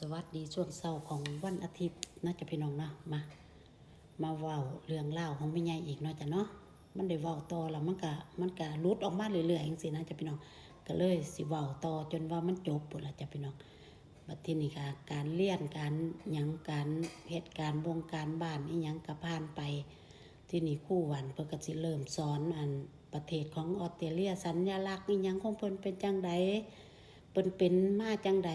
สวัสดีช่วงเช้าของวันอาทิตย์นะจะพี่น้องเนาะมา มาเว้าเรื่องเล่าของแม่ใหญ่อีกเนาะจ้ะเนาะมันได้เว้าต่อแล้วมันก็มันก็หลุดออกมาเรื่อยๆจังซี่นะจ้ะพี่น้องก็เลยสิเว้าต่อจนว่ามันจบพุ่นล่ะจ้ะพี่น้องบัดทีนี้ก็การเรียนการหยังการเหตุการณ์วงการบ้านอีหยังก็ผ่านไป ที่นี่คู่หวันเพิ่นก็สิเริ่มสอนอันประเทศของออสเตรเลียสัญลักษณ์อีหยังของเพิ่นเป็นจังไดเพิ่นเป็นมาจังใด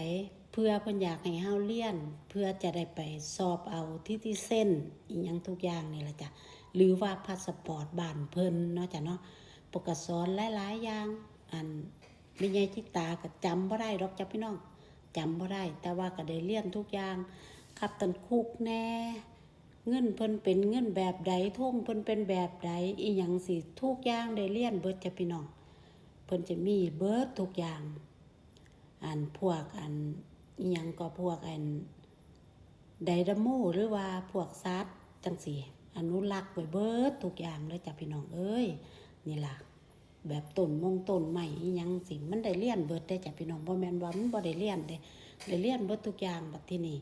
พื่อเพิ่นอยากให้เฮาเรียน เพื่อจะได้ไปสอบเอาที่ที่เส้นอีหยังทุกอย่างนี่ล่ะจ้ะหรือว่าพาสปอร์ตบ้านเพิ่นเนาะจ้ะเนาะปกสอนหลายๆอย่างอันแม่ใหญ่จิตาก็จำบ่ได้ดอกจ้ะพี่น้องจำบ่ได้ แต่ว่าก็ได้เรียนทุกอย่างขับตันคุกแน่เงินเพิ่นเป็นเงินแบบใดท่งเพิ่นเป็นแบบใดอีหยังสิทุกอย่างได้เรียนเบิดจ้ะพี่น้องเพิ่นจะมีเบิดทุกอย่าง อันพวกอัน อิหยังก็พวกอันไดดามูหรือว่าพวกซัดจังสีอนุรักษ์ไว้เบิดทุกอย่างเลยจ้ะพี่น้องเอ้ยนี่ล่ะ แบบต้นมงต้นใหม่อีหยังสิมันได้เรียนเบิดได้จ้ะพี่น้องบ่แม่นว่ามันบ่ได้เรียนเด้ได้เรียนเบิดทุกอย่างบัดที่นี่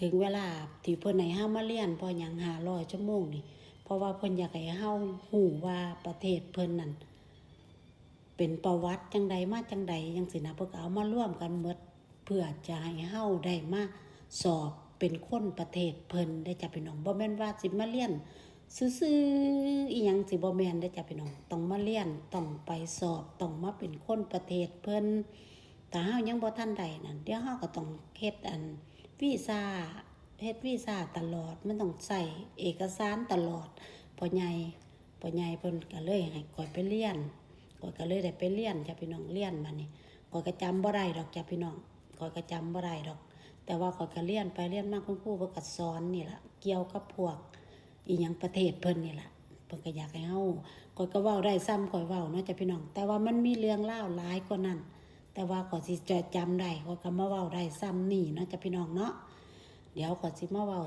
ถึงเวลาที่เพิ่นให้เฮามาเรียนพอหยัง500ชั่วโมงนี่เพราะว่าเพิ่นอยากให้เฮาฮู้ว่าประเทศเพิ่นนั่นเป็นประวัติจังใดมาจังใดจังสินะเพิ่นก็เอามาร่วมกันหมด เพื่อจะให้เฮาได้มาสอบเป็นคนประเทศเพิ่นได้จ้ะพี่น้องบ่แม่นว่าสิมาเรียนซื่อๆอีหยังสิบ่แม่นได้จ้ะพี่น้องต้องมาเรียนต้องไปสอบต้องมาเป็นคนประเทศเพิ่นถ้าเฮายังบ่ทันใดนั่นเดี๋ยวเฮาก็ต้องเฮ็ดอันวีซ่าเฮ็ดวีซ่าตลอดมันต้องใส่เอกสารตลอดพ่อใหญ่พ่อใหญ่เพิ่นก็เลยให้ก่อยไปเรียนข้อยก็เลยได้ไปเรียนจ้ะพี่น้องเรียนมานี่ข้อยก็จำบ่ได้ดอกจ้ะพี่น้อง ข้อยก็จำบ่ได้ดอก แต่ว่าข้อยก็เรียนไปเรียนมากคุณครูเพิ่นก็สอนนี่แหละเกี่ยวกับพวกอีหยังประเทศเพิ่นนี่แหละเพิ่นก็อยากให้เฮาข้อยก็เว้าได้ซ้ำข้อยเว้าเนาะจ้ะพี่น้อง แต่ว่ามันมีเรื่องเล่าหลายกว่านั้น แต่ว่าขอยสิจะจำได้ขอยก็มาเว้าได้ซ้ำนี่เนาะจ้ะพี่น้องเนาะเดี๋ยวขอยสิมาเว้า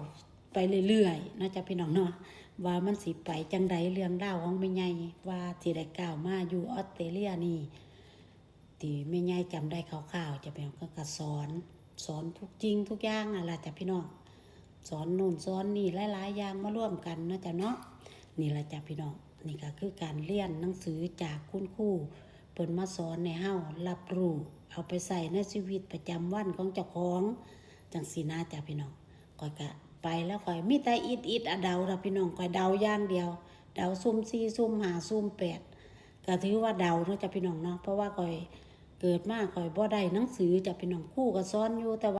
ไปเรื่อยๆเนาะจ้ะพี่น้องเนาะว่ามันสิไปจังใดเรื่องราของแม่ใหญ่ว่าสิได้ก้าวมาอยู่ออสเตรเลียนี่ ที่แม่ใหญ่จำได้คร่าวๆจะเป็นก็ก็สอนสอนทุกจริงทุกอย่างนั่นล่ะจ้ะพี่น้องสอนนู่นสอนนี่หลายๆอย่างมาร่วมกันนาะจ้ะเนาะนี่ละจ้ะพี่น้องนี่ก็คือการเรียนหนังสือจากคุณครูเพิ่นมาสอนในเฮารับรู้เอาไปใส่ในชีวิตประจำวันของเจ้าของจังสีนาจ้ะพี่น้องก่อยกะไปแล้วก่อยมีแต่อิดอิดอะเดาละพี่น้องก่อยเดาย่างเดียว เดาซุ่มสี่ซุ่มหาซุ่มแปดก็ถือว่าเดาเนาะจ้ะพี่น้องเนาะเพราะว่าก่อย เกิดมาก่อยบ่ได้หนังสือจะเป็น้องคู่ก็สอนอยู่แต่ว่า